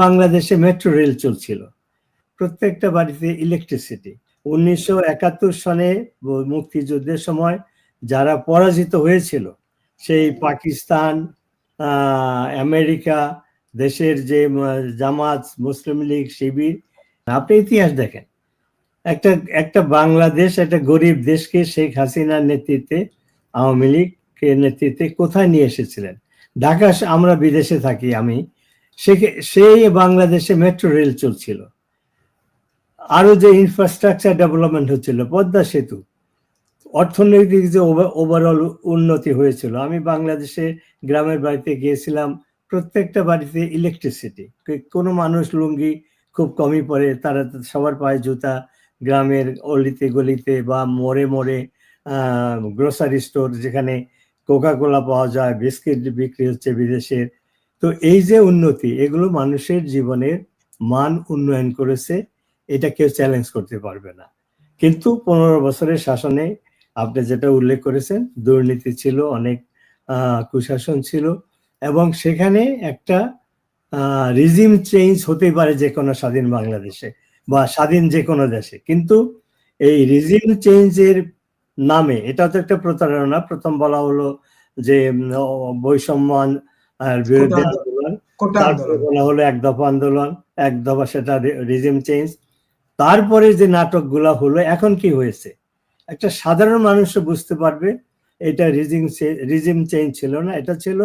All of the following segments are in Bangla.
বাংলাদেশে মেট্রো রেল চলছিল। প্রত্যেকটা বাড়িতে ইলেকট্রিসিটি উনিশশো একাত্তর সনে মুক্তিযুদ্ধের সময় যারা পরাজিত হয়েছিল, সেই পাকিস্তান আমেরিকা, দেশের যে জামাত, মুসলিম লীগ, শিবির, আপনি ইতিহাস দেখেন। একটা একটা বাংলাদেশ, একটা গরিব দেশকে শেখ হাসিনার নেতৃত্বে, আওয়ামী লীগের নেতৃত্বে কোথায় নিয়ে এসেছিলেন? ঢাকা, আমরা বিদেশে থাকি আমি। সে- সেই বাংলাদেশে মেট্রো রেল চলছিল। আরও যে ইনফ্রাস্ট্রাকচার ডেভেলপমেন্ট হচ্ছিল, পদ্মা সেতু, অর্থনৈতিক যে ওভারঅল উন্নতি হয়েছিল, আমি বাংলাদেশে গ্রামের বাড়িতে গিয়েছিলাম, প্রত্যেকটা বাড়িতে ইলেকট্রিসিটি কোনো মানুষ লুঙ্গি খুব কমই পরে, তারা সবার পায়ে জুতা, গ্রামের অলিতে গলিতে বা মোড়ে মোড়ে গ্রোসারি স্টোর যেখানে কোকা কোলা পাওয়া যায়, বিস্কিট বিক্রি হচ্ছে বিদেশের তো এই যে উন্নতি, এগুলো মানুষের জীবনের মান উন্নয়ন করেছে, এটা কেউ চ্যালেঞ্জ করতে পারবে না। কিন্তু পনেরো বছরের শাসনে আপনি যেটা উল্লেখ করেছেন, দুর্নীতি ছিল, অনেক কুশাসন ছিল এবং সেখানে একটা রিজিম চেঞ্জ হতে পারে যে কোনো স্বাধীন বাংলাদেশে বা স্বাধীন যে কোনো দেশে। কিন্তু এই রিজিম চেঞ্জের নামে, এটা তো একটা প্রতারণা, প্রথম বলা হলো যে বৈষম্য বিরুদ্ধে আন্দোলন তারপরে হলো এক দফা আন্দোলন এক দফা সেটা রিজিম চেঞ্জ তারপরে যে নাটকগুলা হলো এখন কি হয়েছে? একটা সাধারণ মানুষ বুঝতে পারবে এটা রিজিম রিজিম চেঞ্জ ছিল না। এটা ছিল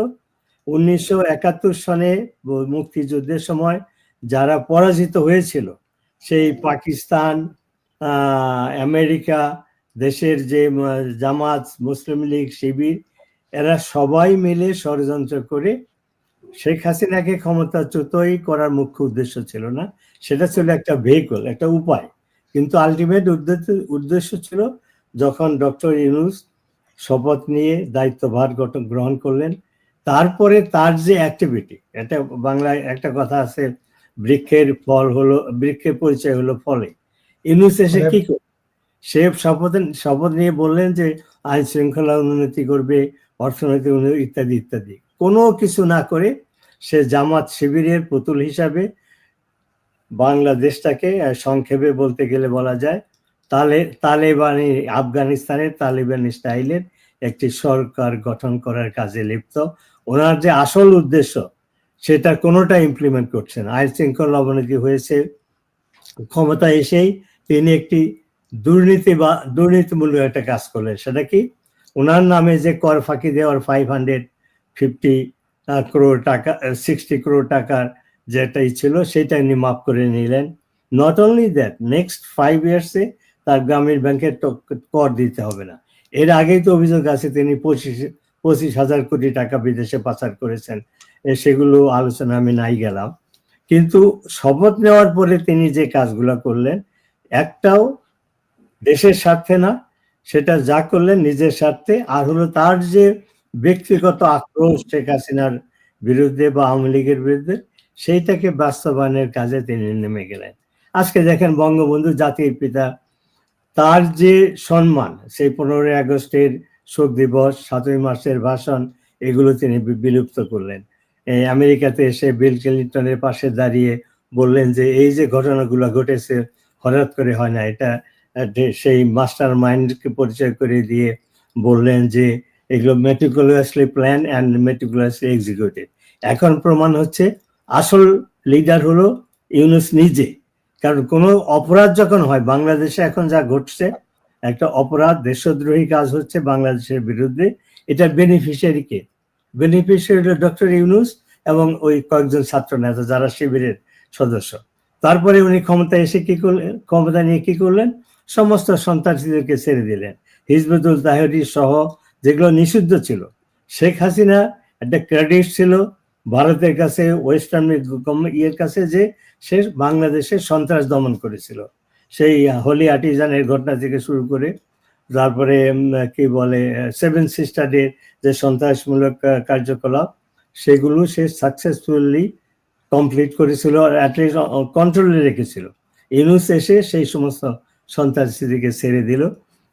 উনিশশো একাত্তর সনে মুক্তিযুদ্ধের সময় যারা পরাজিত হয়েছিল সেই পাকিস্তান আমেরিকা দেশের যে জামাত মুসলিম লীগ শিবির এরা সবাই মিলে ষড়যন্ত্র করে শেখ হাসিনাকে ক্ষমতাচ্যুতই করার মুখ্য উদ্দেশ্য ছিল না। সেটা ছিল একটা ভেহিকল একটা উপায়। কিন্তু আলটিমেট উদ্দেশ্য ছিল যখন ডক্টর ইউনুস শপথ নিয়ে দায়িত্বভার গঠন গ্রহণ করলেন তারপরে তার যে অ্যাক্টিভিটি এটা বাংলায় একটা কথা আছে বৃক্ষের ফল হলো বৃক্ষের পরিচয় হলো ফলে। ইউনুস এসে কি করে সে শপথ শপথ নিয়ে বললেন যে আইন শৃঙ্খলা উন্নতি করবে অর্থনৈতিক উন্নতি ইত্যাদি ইত্যাদি। কোনো কিছু না করে সে জামাত শিবিরের পুতুল হিসাবে বাংলাদেশটাকে সংক্ষেপে বলতে গেলে বলা যায়, তালে, তালেবানি, আফগানিস্তানের তালেবান স্টাইলের একটি সরকার গঠন করার কাজে লিপ্ত। ওনার যে আসল উদ্দেশ্য, সেটা কোনোটা ইমপ্লিমেন্ট করছেন আইন শৃঙ্খলা অবনতি হয়েছে ক্ষমতা এসেই তিনি একটি দুর্নীতি বা দুর্নীতিমূলক একটা কাজ করলেন। সেটা কি? ওনার নামে যে কর ফাঁকি দেওয়ার ফাইভ হান্ড্রেড ফিফটি ক্রোড় টাকা সিক্সটি ক্রোড় টাকার যেটাই ছিল সেটা উনি মাফ করে নিলেন। Not only that next five ইয়ার্সে তার গ্রামীণ ব্যাংকের কর দিতে হবে না। এর আগেই তো অভিযোগ আছে, তিনি পঁচিশ পঁচিশ হাজার কোটি টাকা বিদেশে পাচার করেছেন সেগুলো আলোচনা আমি নাই গেলাম। কিন্তু শপথ নেওয়ার পরে তিনি যে কাজগুলো করলেন, একটাও দেশের স্বার্থে না সেটা যা করলেন নিজের স্বার্থে, আর হলো তার যে ব্যক্তিগত আক্রোশ শেখ হাসিনার বিরুদ্ধে বা আওয়ামী লীগের বিরুদ্ধে, সেইটাকে বাস্তবায়নের কাজে তিনি নেমে গেলেন। আজকে দেখেন বঙ্গবন্ধু জাতির পিতা, তার যে সম্মান, সেই পনেরোই আগস্টের শোক দিবস, সাতই মার্চের ভাষণ, এগুলো তিনি বিলুপ্ত করলেন। এই আমেরিকাতে এসে বিল ক্লিন্টনের পাশে দাঁড়িয়ে বললেন যে, এই যে ঘটনাগুলো ঘটেছে, হঠাৎ করে হয় না, এটা সেই মাস্টার মাইন্ডকে পরিচয় করে দিয়ে বললেন যে এগুলো meticulously plan and meticulously executed এখন প্রমাণ হচ্ছে আসল লিডার হলো ইউনুস নিজে। কারণ কোনো অপরাধ যখন হয়, বাংলাদেশে এখন যা ঘটছে, একটা অপরাধ, দেশদ্রোহী কাজ হচ্ছে বাংলাদেশের বিরুদ্ধে। এটা বেনিফিশিয়ারি কে? বেনিফিশিয়ারি হলো ডক্টর ইউনুস এবং ওই কয়েকজন ছাত্র নেতা যারা শিবিরের সদস্য। তারপরে উনি ক্ষমতা এসে কি করলেন? ক্ষমতা নিয়ে কি করলেন? সমস্ত সন্ত্রাসীদেরকে ছেড়ে দিলেন। হিজবুতুল তাহরি সহ যেগুলো নিষিদ্ধ ছিল, শেখ হাসিনা একটা ক্রেডিট ছিল ভারতের কাছে, ওয়েস্টার্ন ইয়ের কাছে যে সে বাংলাদেশে সন্ত্রাস দমন করেছিল। সেই হোলি আর্টিজানের ঘটনা থেকে শুরু করে, তারপরে কি বলে, সেভেন সিস্টারের যে সন্ত্রাসমূলক কার্যকলাপ, সেগুলো সে সাকসেসফুলি কমপ্লিট করেছিল অ্যাটলিস্ট কন্ট্রোলে রেখেছিল। ইউনুস এসে সেই সমস্ত সন্ত্রাসীদেরকে ছেড়ে দিল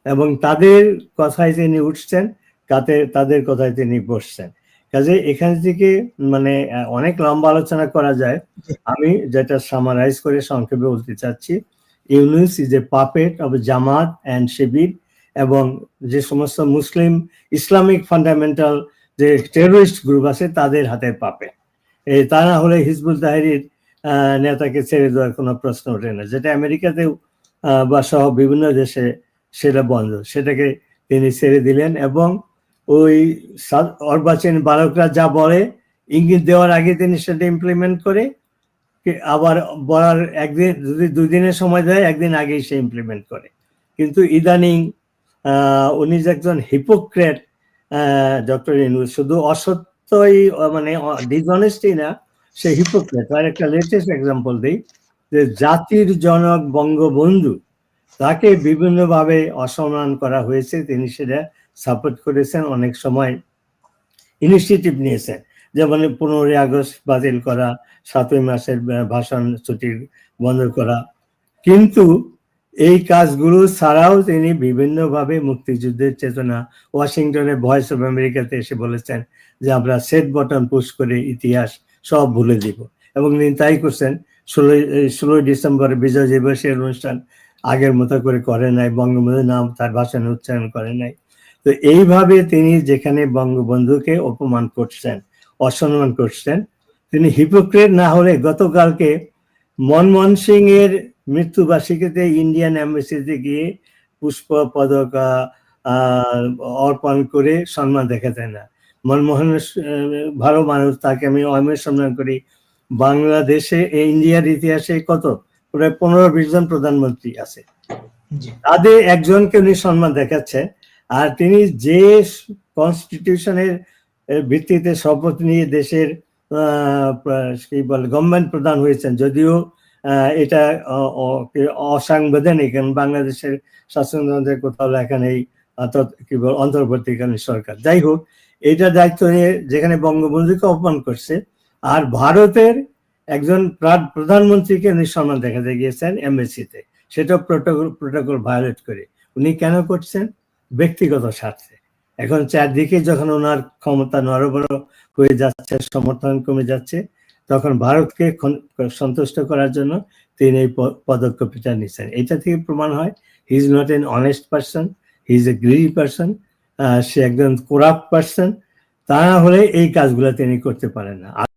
এবং তাদের কথায় তিনি উঠছেন, তাতে তাদের কথায় তিনি বসছেন। কাজে এখান থেকে মানে অনেক লম্বা আলোচনা করা যায়। আমি যেটা সামারাইজ করে সংক্ষেপে বলতে চাচ্ছি, Yunus is a puppet of Jamaat and Shibir এবং যে সমস্ত মুসলিম ইসলামিক ফান্ডামেন্টাল যে টেরোরিস্ট গ্রুপ আছে, তাদের হাতে পাপে তা না হলে হিজবুল তাহরির নেতাকে ছেড়ে দেওয়ার কোনো প্রশ্ন ওঠে না। যেটা আমেরিকাতেও বা সহ বিভিন্ন দেশে সেটা বন্ধ। সেটাকে তিনি ছেড়ে দিলেন এবং ওই অর্বাচীন বালকরা যা বলে, ইঙ্গিত দেওয়ার আগে তিনি সেটা ইমপ্লিমেন্ট করে আবার বলার একদিন, যদি দুই দিনের সময় দেয়, একদিন আগেই সে ইমপ্লিমেন্ট করে। কিন্তু ইদানিং উনি যে একজন হিপোক্রেট ডক্টর ইনুস শুধু অসত্যই মানে ডিসঅনেস্টি না, সে হিপোক্রেট তার একটা লেটেস্ট এক্সাম্পল দিই। যে জাতির জনক বঙ্গবন্ধু, তাকে বিভিন্নভাবে অসম্মান করা হয়েছে। তিনি সেটা সাপোর্ট করেছেন অনেক সময়। ইনিশিয়েটিভ নিয়েছেন। যেমন পনেরোই আগস্ট বাতিল করা, সাতই মাসের ভাষণ ছুটি বন্ধ করা। কিন্তু এই কাজগুলো ছাড়াও তিনি বিভিন্নভাবে মুক্তিযুদ্ধের চেতনা ওয়াশিংটনের ভয়েস অফ আমেরিকাতে এসে বলেছেন যে, আমরা সেট বটন পুশ করে ইতিহাস সব ভুলে দিব এবং তিনি তাই করছেন। ষোলোই ষোলোই ডিসেম্বর বিজয় দিবসের অনুষ্ঠান আগের মতো করে করে নাই, বঙ্গবন্ধুর নাম তার ভাষণে উচ্চারণ করে নাই। তো এইভাবে তিনি যেখানে বঙ্গবন্ধুকে অপমান করছেন, অসম্মান করছেন, তিনি হিপোক্রেট না হলে গতকালকে মনমোহন সিং এর মৃত্যুবার্ষিকীতে ইন্ডিয়ান এম্বাসিতে গিয়ে পুষ্প পদক অর্পণ করে সম্মান দেখাতেন না। মনমোহন, ভালো মানুষ, তাকে আমি অমের সম্মান করি। বাংলাদেশে এই ইন্ডিয়ার ইতিহাসে কত? প্রায় পনেরো বিশ জন প্রধানমন্ত্রী আছে। তাদের একজনকে উনি সম্মান দেখাচ্ছে আর তিনি যে কনস্টিটিউশনের ভিত্তিতে শপথ নিয়ে দেশের কি বলে গভর্নমেন্ট প্রধান হয়েছেন যদিও আহ, এটা অসাংবিধানিক বাংলাদেশের শাসনতন্ত্রের কোথাও লেখা নেই কি বল অন্তর্বর্তীকালীন সরকার। যাই হোক এটা দায়িত্ব নিয়ে যেখানে বঙ্গবন্ধুকে অপমান করছে আর ভারতের একজন প্রধানমন্ত্রীকে উনি সম্মান দেখাতে গিয়েছেন এমএসিতে সেটা প্রোটোকল প্রোটোকল ভায়োলেট করে। উনি কেন করছেন? ব্যক্তিগত স্বার্থে। এখন চারদিকে যখন ওনার ক্ষমতা নরবর হয়ে যাচ্ছে, সমর্থন কমে যাচ্ছে, তখন ভারতকে সন্তুষ্ট করার জন্য তিনি এই পদক্ষেপটা নিচ্ছেন। এটা থেকে প্রমাণ হয় he is not an honest person he is a greedy person সে একজন কোরাপ পার্সন তা না হলে এই কাজগুলো তিনি করতে পারেন না।